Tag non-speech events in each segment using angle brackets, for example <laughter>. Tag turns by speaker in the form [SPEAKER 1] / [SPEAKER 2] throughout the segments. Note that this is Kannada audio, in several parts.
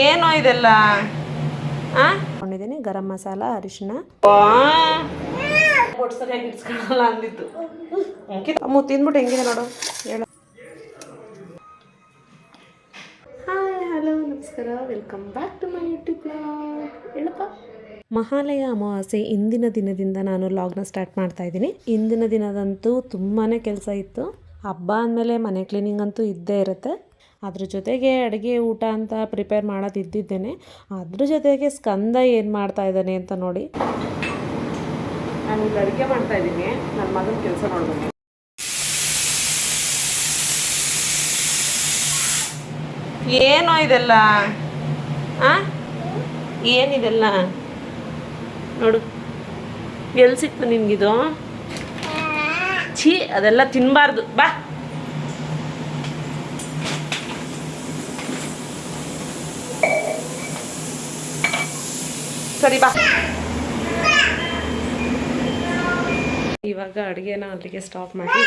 [SPEAKER 1] ಏನೋ ಇದೆಲ್ಲ?
[SPEAKER 2] ಕೊಂಡಿದ್ದೀನಿ ಗರಂ ಮಸಾಲ ಅರಿಶಿನ
[SPEAKER 1] ಇಡ್ಸ್ಕೊಳಲ್ಲ ಅಂದಿತ್ತು
[SPEAKER 2] ಅಮ್ಮ ತಿಂದ್ಬಿಟ್ಟು ಹೆಂಗಿದೆ ನೋಡು? ಹೇಳು. ಹಾಯ್ ಹಲೋ ನಮಸ್ಕಾರ. Welcome back to my YouTube blog. ಹೇಳಪ್ಪ. ಮಹಾಲಯ ಅಮಾವಾಸ್ಯೆ ಇಂದಿನ ದಿನದಿಂದ ನಾನು ಲಾಗ್ನ ಸ್ಟಾರ್ಟ್ ಮಾಡ್ತಾ ಇದ್ದೀನಿ. ಇಂದಿನ ದಿನದಂತೂ ತುಂಬಾ ಕೆಲಸ ಇತ್ತು. ಹಬ್ಬ ಅಂದಮೇಲೆ ಮನೆ ಕ್ಲೀನಿಂಗ್ ಅಂತೂ ಇದ್ದೇ ಇರುತ್ತೆ. ಅದ್ರ ಜೊತೆಗೆ ಅಡುಗೆ ಊಟ ಅಂತ ಪ್ರಿಪೇರ್ ಮಾಡೋದು ಇದ್ದಿದ್ದೇನೆ ಅದ್ರ ಜೊತೆಗೆ ಸ್ಕಂದ ಏನು ಮಾಡ್ತಾ ಇದ್ದಾನೆ ಅಂತ ನೋಡಿ.
[SPEAKER 1] ನಾನು ಇಲ್ಲಿ ಅಡುಗೆ ಮಾಡ್ತಾ ಇದ್ದೀನಿ. ನನ್ನ ಮಗನ ಕೆಲಸ ಮಾಡಬೇಕು ಏನೋ ಇದೆಲ್ಲ? ಆ? ಏನಿದೆಲ್ಲ? ನೋಡು. ಎಲ್ಲಿ ಸಿಕ್ತು ನಿನಗಿದು? ಛೀ ಅದೆಲ್ಲ ತಿನ್ನಬಾರ್ದು ಬಾ. ಸರಿ ಬಾ
[SPEAKER 2] ಇವಾಗ ಅಡುಗೆನ ಅಲ್ಲಿಗೆ ಸ್ಟಾಪ್ ಮಾಡಿ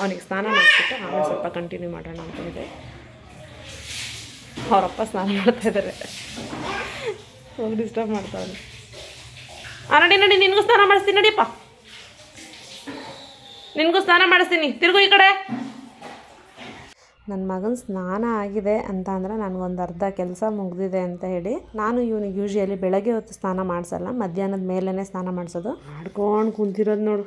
[SPEAKER 2] ಅವನಿಗೆ ಸ್ನಾನ ಮಾಡಿಬಿಟ್ಟು ಆಮೇಲೆ ಸ್ವಲ್ಪ ಕಂಟಿನ್ಯೂ ಮಾಡೋಣ ಅಂತ ಇದೆ. ಅವರಪ್ಪ ಸ್ನಾನ ಮಾಡ್ತಾ ಇದ್ದಾರೆ ಹೋಗಿ ಡಿಸ್ಟರ್ಬ್ ಮಾಡ್ತಾವನೆ.
[SPEAKER 1] ಆ, ನಡಿ ನಡಿ, ನಿನಗೂ ಸ್ನಾನ ಮಾಡಿಸ್ತೀನಿ, ನಡಿಯಪ್ಪ. ನಿನಗೂ ಸ್ನಾನ ಮಾಡಿಸ್ತೀನಿ. ತಿರುಗು ಈ ಕಡೆ.
[SPEAKER 2] ನನ್ನ ಮಗನ ಸ್ನಾನ ಆಗಿದೆ ಅಂತ ಅಂದರೆ ನನಗೊಂದು ಅರ್ಧ ಕೆಲಸ ಮುಗಿದಿದೆ ಅಂತ ಹೇಳಿ ನಾನು ಇವನಿಗೆ ಯೂಶ್ವಲಿ ಬೆಳಗ್ಗೆ ಹೊತ್ತು ಸ್ನಾನ ಮಾಡಿಸಲ್ಲ, ಮಧ್ಯಾಹ್ನದ ಮೇಲೇ ಸ್ನಾನ ಮಾಡಿಸೋದು.
[SPEAKER 1] ಮಾಡ್ಕೊಂಡು ಕುಂತಿರೋದು ನೋಡು.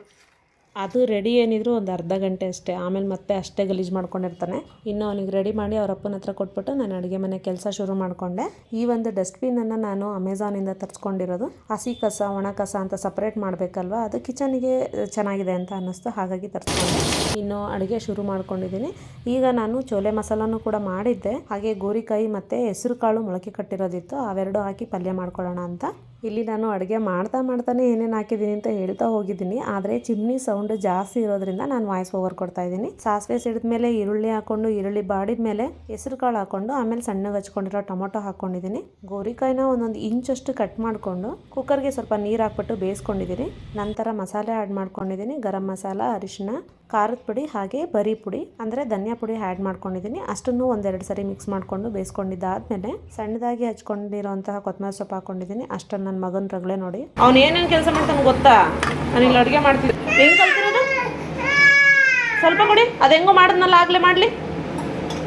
[SPEAKER 2] ಅದು ರೆಡಿ ಏನಿದ್ರು ಒಂದು ಅರ್ಧ ಗಂಟೆ ಅಷ್ಟೇ. ಆಮೇಲೆ ಮತ್ತೆ ಅಷ್ಟೇ ಗಲೀಜು ಮಾಡ್ಕೊಂಡಿರ್ತಾನೆ. ಇನ್ನು ಅವನಿಗೆ ರೆಡಿ ಮಾಡಿ ಅವ್ರ ಅಪ್ಪನ ಹತ್ರ ಕೊಟ್ಬಿಟ್ಟು ನಾನು ಅಡುಗೆ ಮನೆ ಕೆಲಸ ಶುರು ಮಾಡಿಕೊಂಡೆ. ಈ ಒಂದು ಡಸ್ಟ್ಬಿನನ್ನು ನಾನು ಅಮೆಝಾನಿಂದ ತರಿಸ್ಕೊಂಡಿರೋದು. ಹಸಿ ಕಸ, ಒಣ ಕಸ ಅಂತ ಸಪ್ರೇಟ್ ಮಾಡಬೇಕಲ್ವ? ಅದು ಕಿಚನ್ಗೆ ಚೆನ್ನಾಗಿದೆ ಅಂತ ಅನ್ನಿಸ್ತು. ಹಾಗಾಗಿ ತರಿಸ್ಕೊಂಡೆ. ಇನ್ನು ಅಡುಗೆ ಶುರು ಮಾಡ್ಕೊಂಡಿದ್ದೀನಿ ಈಗ ನಾನು ಚೋಲೆ ಮಸಾಲನೂ ಕೂಡ ಮಾಡಿದ್ದೆ. ಹಾಗೆ ಗೋರಿಕಾಯಿ ಮತ್ತು ಹೆಸರು ಕಾಳು ಮೊಳಕೆ ಕಟ್ಟಿರೋದಿತ್ತು. ಅವೆರಡು ಹಾಕಿ ಪಲ್ಯ ಮಾಡ್ಕೊಳ್ಳೋಣ ಅಂತ. ಇಲ್ಲಿ ನಾನು ಅಡುಗೆ ಮಾಡ್ತಾ ಮಾಡ್ತಾನೆ ಏನೇನು ಹಾಕಿದ್ದೀನಿ ಅಂತ ಹೇಳ್ತಾ ಹೋಗಿದ್ದೀನಿ. ಆದರೆ ಚಿಮ್ನಿ ಸೌಂಡ್ ಜಾಸ್ತಿ ಇರೋದ್ರಿಂದ ನಾನು ವಾಯ್ಸ್ ಓವರ್ ಕೊಡ್ತಾ ಇದ್ದೀನಿ. ಸಾಸಿವೆ ಸಿಡಿದ ಮೇಲೆ ಈರುಳ್ಳಿ ಹಾಕೊಂಡು, ಈರುಳ್ಳಿ ಬಾಡಿದ ಮೇಲೆ ಹೆಸರು ಕಾಳು ಹಾಕೊಂಡು, ಆಮೇಲೆ ಸಣ್ಣಗೆ ಹಚ್ಕೊಂಡಿರೋ ಟೊಮೊಟೊ ಹಾಕ್ಕೊಂಡಿದ್ದೀನಿ ಗೋರಿಕಾಯಿನ ಒಂದೊಂದು ಇಂಚಷ್ಟು ಕಟ್ ಮಾಡಿಕೊಂಡು ಕುಕ್ಕರ್ಗೆ ಸ್ವಲ್ಪ ನೀರು ಹಾಕ್ಬಿಟ್ಟು ಬೇಯಿಸ್ಕೊಂಡಿದ್ದೀನಿ. ನಂತರ ಮಸಾಲೆ ಆ್ಯಡ್ ಮಾಡ್ಕೊಂಡಿದ್ದೀನಿ. ಗರಂ ಮಸಾಲ ಅರಿಶಿನ ಖಾರದ ಪುಡಿ ಹಾಗೆ ಬರಿ ಪುಡಿ, ಅಂದರೆ ಧನಿಯಾ ಪುಡಿ ಆ್ಯಡ್ ಮಾಡ್ಕೊಂಡಿದ್ದೀನಿ ಅಷ್ಟನ್ನು ಒಂದೆರಡು ಸರಿ ಮಿಕ್ಸ್ ಮಾಡಿಕೊಂಡು ಬೇಯಿಸ್ಕೊಂಡಿದ್ದಾದ್ಮೇಲೆ ಸಣ್ಣದಾಗಿ ಹಚ್ಕೊಂಡಿರೋಂತಹ ಕೊತ್ತಂಬರಿ ಸೊಪ್ಪು ಹಾಕ್ಕೊಂಡಿದ್ದೀನಿ ಅಷ್ಟನ್ನು ನನ್ನ ಮಗನ ರಗಳೆ ನೋಡಿ.
[SPEAKER 1] ಅವ್ನು ಏನೇನು ಕೆಲಸ ಮಾಡ್ತಾನೆ ಗೊತ್ತಾ? ನಾನು ಇಲ್ಲಿ ಅಡುಗೆ ಮಾಡ್ತೀನಿ ಹೆಂಗೆ ಕಲ್ತಿರೋದು? ಸ್ವಲ್ಪ ಕೊಡಿ. ಅದು ಹೆಂಗೋ ಮಾಡಿದ್ನಲ್ಲ, ಆಗಲೇ ಮಾಡಲಿ.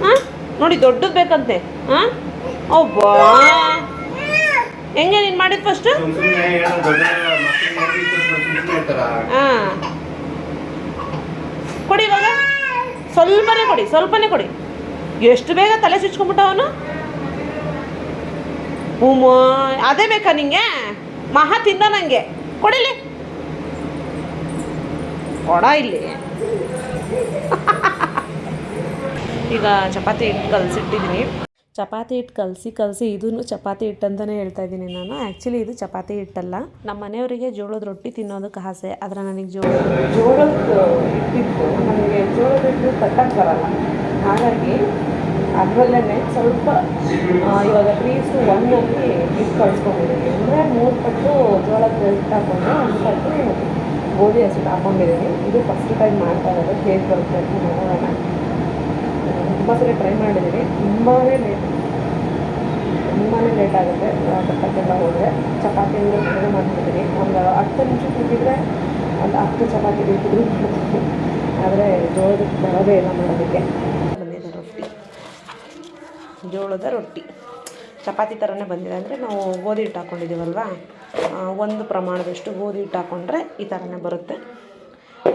[SPEAKER 1] ಹಾಂ ನೋಡಿ, ದೊಡ್ಡದು ಬೇಕಂತೆ. ಹಾಂ ಒಬ್ಬ ಹೆಂಗೆ ನೀನು ಮಾಡಿದ್ದು ಫಸ್ಟು
[SPEAKER 3] ಸುಮ್ಮನೆ ಏನೋ ದೊಡ್ಡ ಮಕ್ಕಳು ನೋಡಿದ್ದು ಸುಮ್ಮನೆ ಇರ್ತಾರ
[SPEAKER 1] ಹಾಂ ಕೊಡಿ ಇವಾಗ ಸ್ವಲ್ಪನೇ ಕೊಡಿ ಸ್ವಲ್ಪನೇ ಕೊಡಿ. ಎಷ್ಟು ಬೇಗ ತಲೆ ಚುಚ್ಕೊಂಡ್ಬಿಟ್ಟ ಅವನು? ಹ್ಞೂ ಅದೇ ಬೇಕಾ ನಿಂಗೆ? ಮಹಾ ತಿಂದ ನಂಗೆ. ಕೊಡಿಲಿ. ಕೊಡ ಇಲ್ಲಿ. <laughs> ಈಗ ಚಪಾತಿ ಕಲಸಿಟ್ಟಿದ್ದೀನಿ
[SPEAKER 2] ಚಪಾತಿ ಹಿಟ್ಟು ಕಲಸಿ ಕಲಸಿ ಇದನ್ನು ಚಪಾತಿ ಹಿಟ್ಟು ಅಂತಲೇ ಹೇಳ್ತಾ ಇದ್ದೀನಿ ನಾನು. ಆ್ಯಕ್ಚುಲಿ ಇದು ಚಪಾತಿ ಹಿಟ್ಟಲ್ಲ. ನಮ್ಮ ಮನೆಯವರಿಗೆ ಜೋಳದ ರೊಟ್ಟಿ ತಿನ್ನೋದಕ್ಕೆ ಆಸೆ. ಆದರೆ ನನಗೆ ಜೋಳ
[SPEAKER 1] ಜೋಳದ ಹಿಟ್ಟಿತ್ತು. ನನಗೆ ಜೋಳದ ಹಿಟ್ಟು ತಟ್ಟಕ್ಕೆ ಬರಲ್ಲ. ಹಾಗಾಗಿ ಅದರಲ್ಲೇ ಸ್ವಲ್ಪ ಇವಾಗ ತ್ರೀ ಟು ಒನ್ನಲ್ಲಿ ಹಿಟ್ಟು ಕಳಿಸ್ಕೊಂಡಿದ್ದೀನಿ. ಅಂದರೆ ಮೂರು ಪಟ್ಟು ಜೋಳದ ಹಿಟ್ಟು ಹಾಕೊಂಡು ಒಂದು ಪಟ್ಟು ಗೋಧಿ ಹಸಿಟ್ಟು ಹಾಕ್ಕೊಂಡಿದ್ದೀನಿ ಇದು ಫಸ್ಟ್ ಟೈಮ್ ಮಾಡ್ತಾ ಇರೋದು. ಹೇಗೆ ಬರುತ್ತೆ ಅಂತ ನೋಡೋಣ. ತುಂಬ ಸರಿ ಟ್ರೈ ಮಾಡಿದ್ದೀನಿ ತುಂಬಾ ಲೇಟ್ ತುಂಬಾ ಲೇಟ್ ಆಗುತ್ತೆ. ಚಪಾತಿಯೆಲ್ಲ ಹೋದರೆ. ಚಪಾತಿ ಕಡಿಮೆ ಮಾಡ್ತಿದ್ದೀನಿ ಒಂದು ಹತ್ತು ನಿಮಿಷ ಕೂತಿದ್ರೆ ಒಂದು ಹತ್ತು ಚಪಾತಿ ಬೇಕಿದ್ರು ಆದರೆ ಜೋಳದ ಬರೋದೇ ಇಲ್ಲ ಮಾಡೋದಕ್ಕೆ. ಬಂದಿದೆ ರೊಟ್ಟಿ. ಜೋಳದ ರೊಟ್ಟಿ. ಚಪಾತಿ ಥರನೇ ಬಂದಿದೆ. ಅಂದರೆ ನಾವು ಗೋಧಿ ಹಿಟ್ಟು ಹಾಕ್ಕೊಂಡಿದ್ದೀವಲ್ವಾ ಒಂದು ಪ್ರಮಾಣದಷ್ಟು ಗೋಧಿ ಹಿಟ್ಟು ಹಾಕ್ಕೊಂಡ್ರೆ ಈ ಥರನೇ ಬರುತ್ತೆ.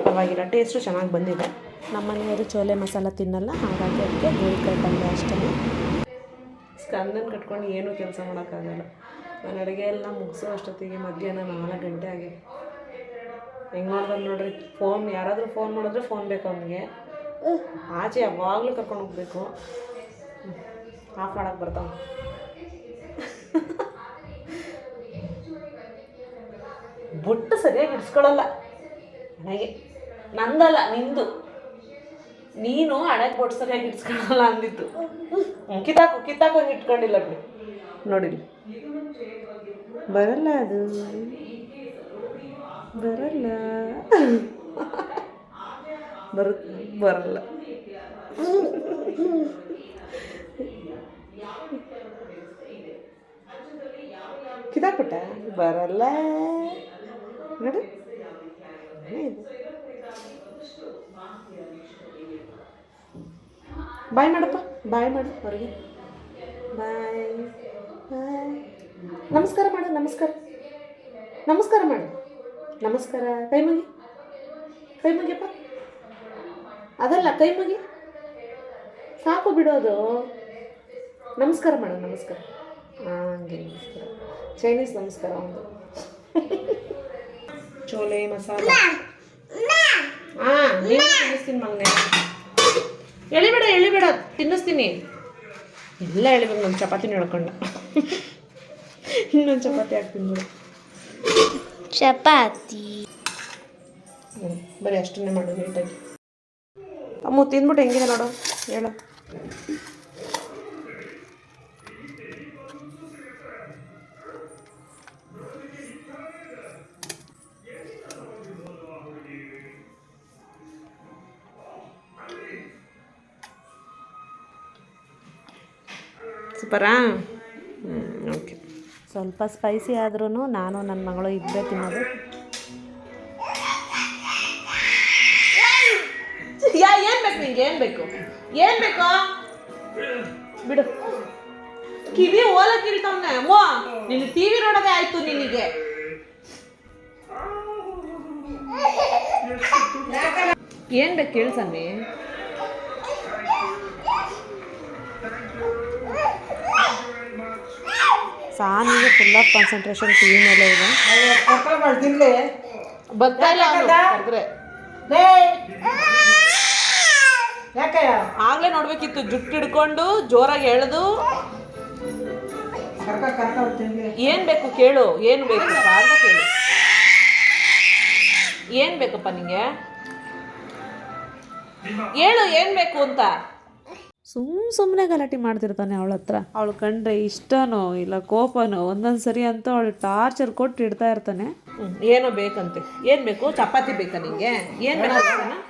[SPEAKER 1] ಪರವಾಗಿಲ್ಲ. ಟೇಸ್ಟು ಚೆನ್ನಾಗಿ ಬಂದಿದೆ.
[SPEAKER 2] ನಮ್ಮ ಮನೆಯವರು ಚೋಲೆ ಮಸಾಲ ತಿನ್ನಲ್ಲ, ಹಾಗಾಗಿ ಅದಕ್ಕೆ ಗೋರಿಕಾಯಿ ಪಲ್ಯ ಅಷ್ಟೇ.
[SPEAKER 1] ಸ್ಕಂದನ್ ಕಟ್ಕೊಂಡು ಏನೂ ಕೆಲಸ ಮಾಡೋಕ್ಕಾಗಲ್ಲ. ನಾನು ಅಡುಗೆ ಎಲ್ಲ ಮುಗಿಸೋ ಅಷ್ಟೊತ್ತಿಗೆ ಮಧ್ಯಾಹ್ನ ನಾಲ್ಕು ಗಂಟೆ ಆಗಿ. ಹೆಂಗೆ ನೋಡ್ದಂಗೆ ನೋಡ್ರಿ ಫೋನ್ ಯಾರಾದರೂ ಫೋನ್ ಮಾಡಿದ್ರೆ ಫೋನ್ ಬೇಕು ಅವನಿಗೆ. ಆಚೆ ಯಾವಾಗಲೂ ಕರ್ಕೊಂಡು ಹೋಗ್ಬೇಕು. ಆಫ್ ಮಾಡೋಕ್ಕೆ ಬರ್ತಾವ. ಬೊಟ್ಟು ಸರಿಯಾಗಿ ಇಡ್ಸ್ಕೊಳ್ಳಲ್ಲ ನನಗೆ. ನಂದಲ್ಲ, ನಿಂದು. ನೀನು ಹಣೆಗೆ ಬೊಟ್ಟು ಸರಿಯಾಗಿ ಇಡ್ಸ್ಕೊಳ್ಳಲ್ಲ ಅಂದಿತ್ತು ಕಿತ್ತಾಕು ಕಿತ್ತಾಕು ಇಟ್ಕೊಂಡಿಲ್ಲ ಬಿಡಿ. ನೋಡಿರಿ ಬರಲ್ಲ ಅದು. ಬರಲ್ಲ. ಬರು, ಬರಲ್ಲ. ಕಿದಾಕ್ಬಿಟ್ಟ ಬರಲ್ಲ. ನೋಡು. ಬಾಯ್ ಮಾಡಪ್ಪ, ಬಾಯ್ ಮಾಡು ಹೊರಗೆ ಬಾಯ್ ಬಾಯ್. ನಮಸ್ಕಾರ ಮಾಡು, ನಮಸ್ಕಾರ. ನಮಸ್ಕಾರ ಮಾಡು. ನಮಸ್ಕಾರ, ಕೈ ಮುಗಿ. ಕೈ ಮುಗಿಯಪ್ಪ. ಅದಲ್ಲ, ಕೈ ಮುಗಿ. ಸಾಕು ಬಿಡೋದು ನಮಸ್ಕಾರ ಮಾಡು, ನಮಸ್ಕಾರ. ಹಂಗೆ ನಮಸ್ಕಾರ. ಚೈನೀಸ್ ನಮಸ್ಕಾರ ಒಂದು. <laughs> ಚೋಲೆ, ಮಸಾಲ. ಹಾಂ ನೀನು ತಿನ್ನಿಸ್ತೀನಿ ಮಗನೆ. ಎಳಿಬೇಡ ಎಳಿಬೇಡ ತಿನ್ನಿಸ್ತೀನಿ. ಎಲ್ಲ ಎಳಿಬೇಕು ನಮ್ಮ ಚಪಾತಿನ ಹೇಳ್ಕೊಂಡು. ಇನ್ನೊಂದು ಚಪಾತಿ ಹಾಕ್ತೀನಿ ಬಿಡು.
[SPEAKER 4] ಚಪಾತಿ.
[SPEAKER 1] ಬರೀ ಅಷ್ಟನ್ನೇ ಮಾಡು ನೀಟಾಗಿ. ಅಮ್ಮ ತಿಂದ್ಬಿಟ್ಟು ಹೆಂಗಿದೆ ನೋಡು ಹೇಳು. ಸೂಪರಾ? ಓಕೆ
[SPEAKER 2] ಸ್ವಲ್ಪ ಸ್ಪೈಸಿ ಆದ್ರೂ ನಾನು ನನ್ನ ಮಗಳು ಇಬ್ಬರೇ ತಿನ್ನೋದು.
[SPEAKER 1] ಯಾ ಏನು ಬೇಕು ನಿಂಗೆ? ಏನು ಬೇಕು? ಏನು ಬೇಕು? ಬಿಡು. ಕಿವಿ ಓಲ ಕೀಳ್ತಾವನೆ ಓ ನಿನ್ನ ಟಿವಿ ನೋಡೋದೇ ಆಯ್ತು ನಿನಗೆ. ಏನ್ ಬೇಕು ಕೇಳು
[SPEAKER 2] ಸಾನಿಗೆ ಫುಲ್ ಆಫ್ ಕಾನ್ಸಂಟ್ರೇಷನ್ ಟಿವಿ ಮೇಲೆ ಇದೆ.
[SPEAKER 1] ಬರ್ತಾ ಇಲ್ಲ. ಆಗ್ಲೇ ನೋಡ್ಬೇಕಿತ್ತು ಜುಟ್ಟು ಹಿಡ್ಕೊಂಡು ಜೋರಾಗಿ ಎಳೆದು. ಏನ್ ಬೇಕು ಕೇಳು ಏನ್ ಬೇಕು ಅಂತ ಕೇಳು. ಏನ್ ಬೇಕಪ್ಪ ನಿಂಗೆ? ಹೇಳು ಏನ್ ಬೇಕು ಅಂತ.
[SPEAKER 2] ಸುಮ್ಮ ಸುಮ್ಮನೆ ಗಲಾಟೆ ಮಾಡ್ತಿರ್ತಾನೆ ಅವಳ ಹತ್ರ. ಅವಳು ಕಂಡ್ರೆ ಇಷ್ಟನೋ ಇಲ್ಲ ಕೋಪನೋ ಒಂದೊಂದು ಸರಿ ಅಂತೂ ಅವಳು ಟಾರ್ಚರ್ ಕೊಟ್ಟು ಇಡ್ತಾ ಇರ್ತಾನೆ.
[SPEAKER 1] ಏನೋ ಬೇಕಂತೆ. ಏನ್ ಬೇಕು? ಚಪಾತಿ ಬೇಕಾ ನಿಂಗೆ? ಏನ್ ಬೇಕು?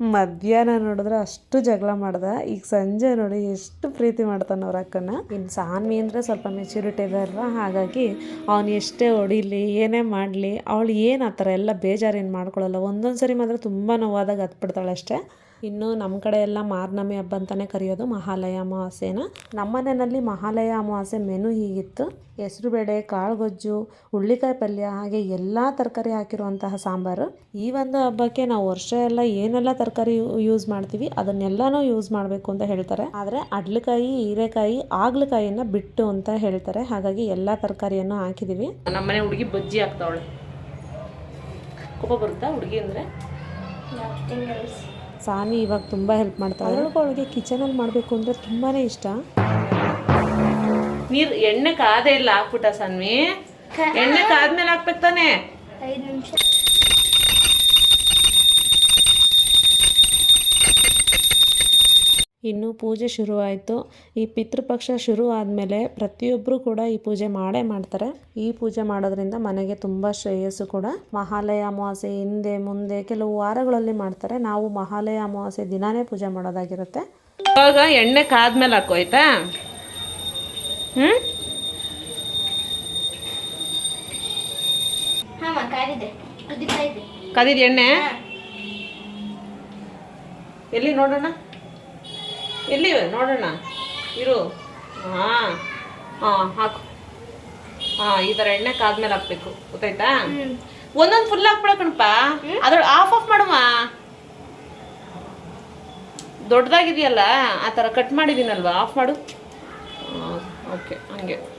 [SPEAKER 2] ಮಧ್ಯಾಹ್ನ ನೋಡಿದ್ರೆ ಅಷ್ಟು ಜಗಳ ಮಾಡ್ದ. ಈಗ ಸಂಜೆ ನೋಡಿ ಎಷ್ಟು ಪ್ರೀತಿ ಮಾಡ್ತಾನೆ ಅವ್ರ ಅಕ್ಕನ. ಇನ್ನು ಸಾನ್ವಿ ಅಂದರೆ ಸ್ವಲ್ಪ ಮೆಚುರಿಟಿ ಇದೆ ಹಾಗಾಗಿ ಅವನು ಎಷ್ಟೇ ಹೊಡಿಲಿ, ಏನೇ ಮಾಡಲಿ, ಅವಳು ಏನು ಆ ಥರ ಎಲ್ಲ ಬೇಜಾರೇನು ಮಾಡ್ಕೊಳ್ಳಲ್ಲ ಒಂದೊಂದು ಸರಿ ಮಾತ್ರ ತುಂಬ ನೋವಾದಾಗ ಹತ್ಬಿಡ್ತಾಳೆ ಅಷ್ಟೇ. ಇನ್ನು ನಮ್ಮ ಕಡೆ ಎಲ್ಲ ಮಾರ್ನಮಿ ಹಬ್ಬ ಅಂತಲೇ ಕರೆಯೋದು ಮಹಾಲಯ ಅಮಾವಾಸ್ಯೆನ. ನಮ್ಮನೆಯಲ್ಲಿ ಮಹಾಲಯ ಅಮಾವಾಸ್ಯೆ ಮೆನು ಹೀಗಿತ್ತು. ಹೆಸರುಬೇಡೆ ಕಾಳು ಗೊಜ್ಜು ಹುಳ್ಳಿಕಾಯಿ ಪಲ್ಯ ಹಾಗೆ ಎಲ್ಲ ತರಕಾರಿ ಹಾಕಿರುವಂತಹ ಸಾಂಬಾರು. ಈ ಒಂದು ಹಬ್ಬಕ್ಕೆ ನಾವು ವರ್ಷ ಎಲ್ಲ ಏನೆಲ್ಲ ತರಕಾರಿ ಯೂಸ್ ಮಾಡ್ತೀವಿ ಅದನ್ನೆಲ್ಲನೂ ಯೂಸ್ ಮಾಡಬೇಕು ಅಂತ ಹೇಳ್ತಾರೆ. ಆದರೆ ಅಡ್ಲಕಾಯಿ ಹೀರೆಕಾಯಿ ಆಗ್ಲಕಾಯಿನ ಬಿಟ್ಟು ಅಂತ ಹೇಳ್ತಾರೆ. ಹಾಗಾಗಿ ಎಲ್ಲ ತರಕಾರಿಯನ್ನು ಹಾಕಿದ್ದೀವಿ
[SPEAKER 1] ನಮ್ಮನೆ ಹುಡುಗಿ ಬಜ್ಜಿ ಹಾಕ್ತಾವಳೆ. ಕೊಪ್ಪ ಬರುತ್ತಾ ಹುಡುಗಿ ಅಂದ್ರೆ?
[SPEAKER 2] ಸಾನಿ ಇವಾಗ ತುಂಬ ಹೆಲ್ಪ್ ಮಾಡ್ತಾಳೆ. ಅವಳಿಗೆ ಅವಳಿಗೆ ಕಿಚನಲ್ಲಿ ಮಾಡಬೇಕು ಅಂದರೆ ತುಂಬಾ ಇಷ್ಟ.
[SPEAKER 1] ನೀರ್ ಎಣ್ಣೆ ಕಾದೇ ಇಲ್ಲ ಹಾಕ್ಬಿಟ್ಟ ಸನ್ವಿ. ಎಣ್ಣೆ ಕಾದ್ಮೇಲೆ ಹಾಕ್ಬೇಕು ತಾನೆ?
[SPEAKER 4] ಐದು ನಿಮಿಷ.
[SPEAKER 2] ಇನ್ನು ಪೂಜೆ ಶುರುವಾಯಿತು. ಈ ಪಿತೃಪಕ್ಷ ಶುರು ಆದಮೇಲೆ ಪ್ರತಿಯೊಬ್ಬರು ಕೂಡ ಈ ಪೂಜೆ ಮಾಡೇ ಮಾಡ್ತಾರೆ. ಈ ಪೂಜೆ ಮಾಡೋದ್ರಿಂದ ಮನೆಗೆ ತುಂಬ ಶ್ರೇಯಸ್ಸು ಕೂಡ. ಮಹಾಲಯ ಅಮಾವಾಸ್ಯೆ ಹಿಂದೆ ಮುಂದೆ ಕೆಲವು ವಾರಗಳಲ್ಲಿ ಮಾಡ್ತಾರೆ. ನಾವು ಮಹಾಲಯ ಅಮಾವಾಸ್ಯೆ ದಿನಾನೇ ಪೂಜೆ ಮಾಡೋದಾಗಿರುತ್ತೆ.
[SPEAKER 1] ಇವಾಗ ಎಣ್ಣೆ ಕಾದ್ಮೇಲೆ ಹಾಕೋಯ್ತಾ? ಆಯ್ತಾ ಹ್ಮ್?
[SPEAKER 4] ಹಾಂ ಕಾದಿದೆ. ಕುದಿತಾ ಇದೆ
[SPEAKER 1] ಕದಿದ ಎಣ್ಣೆ? ಎಲ್ಲಿ ನೋಡೋಣ? ಎಲ್ಲಿ? ನೋಡೋಣ. ಇರು. ಹಾಂ. ಹಾಂ ಹಾಕು. ಹಾಂ ಈ ಥರ ಎಣ್ಣೆ ಕಾದ್ಮೇಲೆ ಹಾಕ್ಬೇಕು. ಗೊತ್ತಾಯ್ತಾ? ಒಂದೊಂದು ಫುಲ್ ಹಾಕ್ಬಿಡ ಕಣಪ್ಪ. ಅದ್ರೊಳಗೆ ಆಫ್ ಆಫ್ ಮಾಡುವ. ದೊಡ್ಡದಾಗಿದೆಯಲ್ಲ ಆ ಥರ ಕಟ್ ಮಾಡಿದ್ದೀನಲ್ವಾ ಆಫ್ ಮಾಡು. ಓಕೆ ಹಂಗೆ.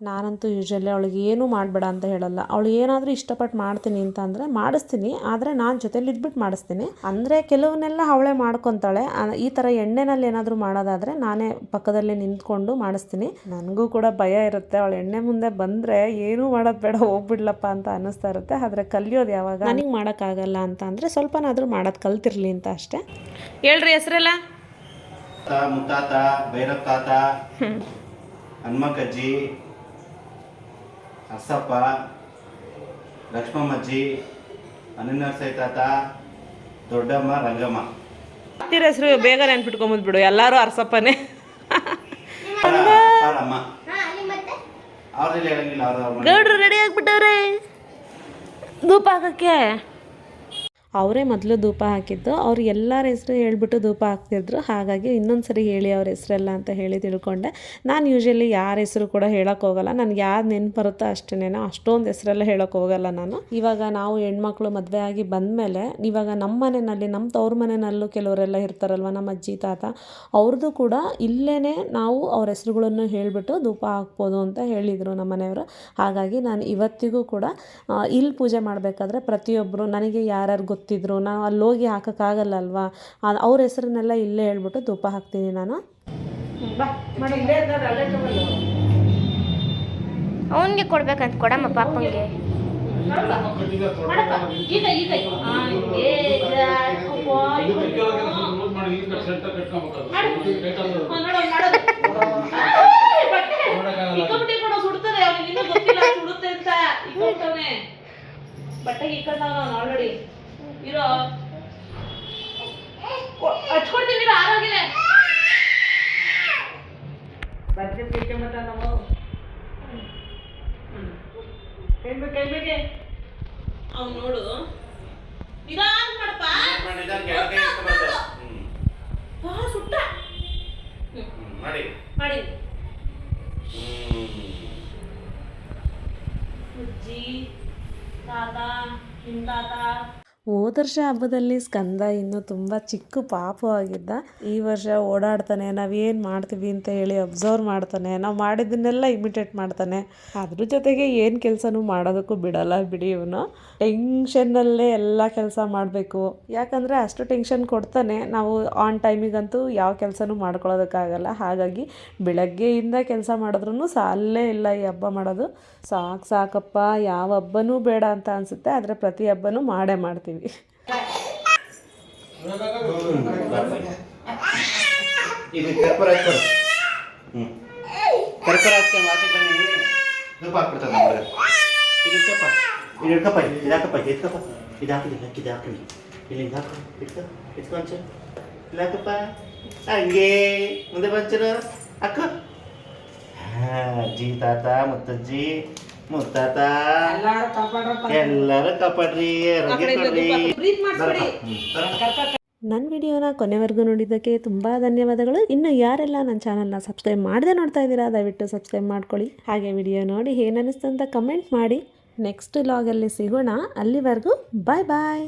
[SPEAKER 2] ನಾನಂತೂ ಯೂಶಲಿ ಅವಳಿಗೆ ಏನೂ ಮಾಡಬೇಡ ಅಂತ ಹೇಳಲ್ಲ. ಅವಳು ಏನಾದರೂ ಇಷ್ಟಪಟ್ಟು ಮಾಡ್ತೀನಿ ಅಂತ ಅಂದರೆ ಮಾಡಿಸ್ತೀನಿ ಆದರೆ ನಾನು ಜೊತೆಲಿ ಇದ್ಬಿಟ್ಟು ಮಾಡಿಸ್ತೀನಿ. ಅಂದರೆ ಕೆಲವನ್ನೆಲ್ಲ ಅವಳೇ ಮಾಡ್ಕೊತಾಳೆ. ಈ ಥರ ಎಣ್ಣೆನಲ್ಲಿ ಏನಾದರೂ ಮಾಡೋದಾದರೆ ನಾನೇ ಪಕ್ಕದಲ್ಲಿ ನಿಂತ್ಕೊಂಡು ಮಾಡಿಸ್ತೀನಿ. ನನಗೂ ಕೂಡ ಭಯ ಇರುತ್ತೆ. ಅವಳು ಎಣ್ಣೆ ಮುಂದೆ ಬಂದರೆ ಏನೂ ಮಾಡೋದು ಬೇಡ ಹೋಗ್ಬಿಡ್ಲಪ್ಪ ಅಂತ ಅನ್ನಿಸ್ತಾ ಇರುತ್ತೆ. ಆದರೆ ಕಲಿಯೋದು ಯಾವಾಗ? ನನಗೆ ಮಾಡೋಕ್ಕಾಗಲ್ಲ ಅಂತ ಅಂದರೆ ಸ್ವಲ್ಪನಾದರೂ ಮಾಡೋದು ಕಲ್ತಿರ್ಲಿ ಅಂತ ಅಷ್ಟೇ.
[SPEAKER 1] ಹೇಳ್ರಿ ಹೆಸರೆಲ್ಲ?
[SPEAKER 3] ತಾತ ಮುತ್ತಾತ ಭೈರವ್ ತಾತ ಹನುಮಕ್ಕಜ್ಜಿ ಅರ್ಸಪ್ಪ ಲಕ್ಷ್ಮಮ್ಮಜ್ಜಿ ಅನನ್ಯರ್ಸೈ ತಾತ ದೊಡ್ಡಮ್ಮ ರಂಗಮ್ಮ.
[SPEAKER 1] ಹತ್ತಿರ ಹೆಸರು ಬೇಗ ನೆನ್ಪಿಟ್ಕೊಂಬಂದ್ಬಿಡು ಎಲ್ಲರೂ ಅರ್ಸಪ್ಪನೇ.
[SPEAKER 3] ಅವ್ರದಲ್ಲಿ ಹೇಳಂಗಿಲ್ಲ ಅವ್ರ
[SPEAKER 2] ಗೌಡ್ರು ರೆಡಿ ಆಗ್ಬಿಟ್ಟವ್ರೆ. ಧೂಪ ಹಾಕಕ್ಕೆ. ಅವರೇ ಮೊದಲು ಧೂಪ ಹಾಕಿದ್ದು, ಅವ್ರು ಎಲ್ಲರ ಹೆಸರು ಹೇಳಿಬಿಟ್ಟು ಧೂಪ ಹಾಕ್ತಿದ್ರು. ಹಾಗಾಗಿ ಇನ್ನೊಂದು ಸರಿ ಹೇಳಿ ಅವ್ರ ಹೆಸರೆಲ್ಲ ಅಂತ ಹೇಳಿ ತಿಳ್ಕೊಂಡೆ. ನಾನು ಯೂಶಲಿ ಯಾರ ಹೆಸರು ಕೂಡ ಹೇಳೋಕೆ ಹೋಗಲ್ಲ. ನನಗೆ ಯಾರು ನೆನ್ಪು ಬರುತ್ತೋ ಅಷ್ಟೇನೇನೋ ಅಷ್ಟೊಂದು ಹೆಸರೆಲ್ಲ ಹೇಳೋಕೆ ಹೋಗಲ್ಲ ನಾನು. ಇವಾಗ ನಾವು ಹೆಣ್ಮಕ್ಳು ಮದುವೆ ಆಗಿ ಬಂದಮೇಲೆ, ಇವಾಗ ನಮ್ಮ ಮನೆಯಲ್ಲಿ ನಮ್ಮ ತವ್ರ ಮನೆಯಲ್ಲೂ ಕೆಲವರೆಲ್ಲ ಇರ್ತಾರಲ್ವ, ನಮ್ಮ ಅಜ್ಜಿ, ತಾತ ಅವ್ರದ್ದು ಕೂಡ ಇಲ್ಲೇ ನಾವು ಅವ್ರ ಹೆಸರುಗಳನ್ನು ಹೇಳಿಬಿಟ್ಟು ಧೂಪ ಹಾಕ್ಬೋದು ಅಂತ ಹೇಳಿದರು ನಮ್ಮ ಮನೆಯವರು. ಹಾಗಾಗಿ ನಾನು ಇವತ್ತಿಗೂ ಕೂಡ ಇಲ್ಲಿ ಪೂಜೆ ಮಾಡಬೇಕಾದ್ರೆ ಪ್ರತಿಯೊಬ್ಬರು ನನಗೆ ಯಾರ್ಯಾರು ಗೊತ್ತಿದ್ರು ನಾವು ಅಲ್ಲಿ ಹೋಗಿ ಹಾಕೋಕ್ಕಾಗಲ್ಲ ಅಲ್ವಾ ಅವ್ರ ಹೆಸರನ್ನೆಲ್ಲ ಇಲ್ಲೇ ಹೇಳ್ಬಿಟ್ಟು ಧೂಪ ಹಾಕ್ತೀನಿ ನಾನು.
[SPEAKER 4] ಅವನಿಗೆ ಕೊಡ್ಬೇಕಂತ ಕೊಡಮ್ಮ ಪಾಪಂಗೆ.
[SPEAKER 2] ಬಟ್ಟೆಗೆ ಇಕ್ಕಂಡವ ಆಲ್ರೆಡಿ ಇರೋ. ಹಚ್ಕೊಳ್ತೀನಿ ಆರೋಗ್ಯನೇ ಬರ್ತೀವಿ ಪೀಕೆ ಮತ ನಾವು. ಕೈಬೇಕು ಕೈಬೇಕೆ ಅವ್ನು ನೋಡು. ನಿಧಾನ ಮಾಡಪ್ಪ.
[SPEAKER 3] ಕೈ. ಹ್ಮ್.
[SPEAKER 2] ಸುಟ್ಟ.
[SPEAKER 3] ಮಾಡಿ.
[SPEAKER 2] ಮಾಡಿ. ಅಜ್ಜಿ ತಾತ ಹಿಂದಾತ ತಾತ. ಹೋದ ವರ್ಷ ಹಬ್ಬದಲ್ಲಿ ಸ್ಕಂದ ಇನ್ನೂ ತುಂಬ ಚಿಕ್ಕ ಪಾಪು ಆಗಿದ್ದ. ಈ ವರ್ಷ ಓಡಾಡ್ತಾನೆ ನಾವೇನು ಮಾಡ್ತೀವಿ ಅಂತ ಹೇಳಿ ಅಬ್ಸರ್ವ್ ಮಾಡ್ತಾನೆ, ನಾವು ಮಾಡಿದ್ದನ್ನೆಲ್ಲ ಇಮಿಟೇಟ್ ಮಾಡ್ತಾನೆ. ಅದ್ರ ಜೊತೆಗೆ ಏನು ಕೆಲಸನೂ ಮಾಡೋದಕ್ಕೂ ಬಿಡಲ್ಲ ಬಿಡಿ ಇವನು. ಟೆನ್ಷನ್ನಲ್ಲೇ ಎಲ್ಲ ಕೆಲಸ ಮಾಡಬೇಕು. ಯಾಕಂದರೆ ಅಷ್ಟು ಟೆನ್ಷನ್ ಕೊಡ್ತಾನೆ, ನಾವು ಆನ್ ಟೈಮಿಗಂತೂ ಯಾವ ಕೆಲಸನೂ ಮಾಡ್ಕೊಳ್ಳೋದಕ್ಕಾಗಲ್ಲ. ಹಾಗಾಗಿ ಬೆಳಗ್ಗೆಯಿಂದ ಕೆಲಸ ಮಾಡಿದ್ರೂ ಸಾಲೇ ಇಲ್ಲ ಈ ಹಬ್ಬ ಮಾಡೋದು. ಸಾಕು ಸಾಕಪ್ಪ, ಯಾವ ಹಬ್ಬನೂ ಬೇಡ ಅಂತ ಅನಿಸುತ್ತೆ, ಆದರೆ ಪ್ರತಿ ಹಬ್ಬನೂ ಮಾಡೇ ಮಾಡ್ತೀವಿ.
[SPEAKER 3] ಇದು ಕರ್ಪೂರ ಹಚ್ಕೊಡು ಹ್ಞೂ ಕರ್ಪೂರ ಹಚ್ಕೊಂಡು ಆಚೆ ಬನ್ನಿ ಧೂಪ ಹಾಕ್ಬಿಡ್ತಾರೆ ನಮ್ಮ ಹುಡುಗ ಇದು ಇಟ್ಕಪ್ಪ ಇದು ಇಟ್ಕಪ್ಪ ಇದು ಹಾಕಪ್ಪ ಇದು ಎತ್ಕಪ್ಪ ಇದು ಹಾಕಿದೆ ಇದು ಹಾಕಿದೆ ಇಲ್ಲಿ ಹಿಂಗೆ ಹಾಕು ಇಟ್ಕೊ ಇಟ್ಕೊಂಚ ಇಲ್ಲಿ ಹಾಕಪ್ಪ ಹಂಗೆ ಮುಂದೆ ಬಂಚರು ಹಾಕು ಹಾಂ ಅಜ್ಜಿ ತಾತ ಮುತ್ತಜ್ಜಿ ಮುತ್ತಾತ. ಎಲ್ಲರೂ ಕಾಪಾಡ್ರಿ.
[SPEAKER 2] ನನ್ನ ವಿಡಿಯೋನ ಕೊನೆವರೆಗೂ ನೋಡಿದ್ದಕ್ಕೆ ತುಂಬ ಧನ್ಯವಾದಗಳು. ಇನ್ನು ಯಾರೆಲ್ಲ ನನ್ನ ಚಾನಲ್ನ ಸಬ್ಸ್ಕ್ರೈಬ್ ಮಾಡದೆ ನೋಡ್ತಾ ಇದ್ದೀರಾ ದಯವಿಟ್ಟು ಸಬ್ಸ್ಕ್ರೈಬ್ ಮಾಡ್ಕೊಳ್ಳಿ. ಹಾಗೆ ವಿಡಿಯೋ ನೋಡಿ ಏನನ್ನಿಸ್ತು ಅಂತ ಕಮೆಂಟ್ ಮಾಡಿ ನೆಕ್ಸ್ಟ್ ಲಾಗಲ್ಲಿ ಸಿಗೋಣ. ಅಲ್ಲಿವರೆಗೂ ಬಾಯ್ ಬಾಯ್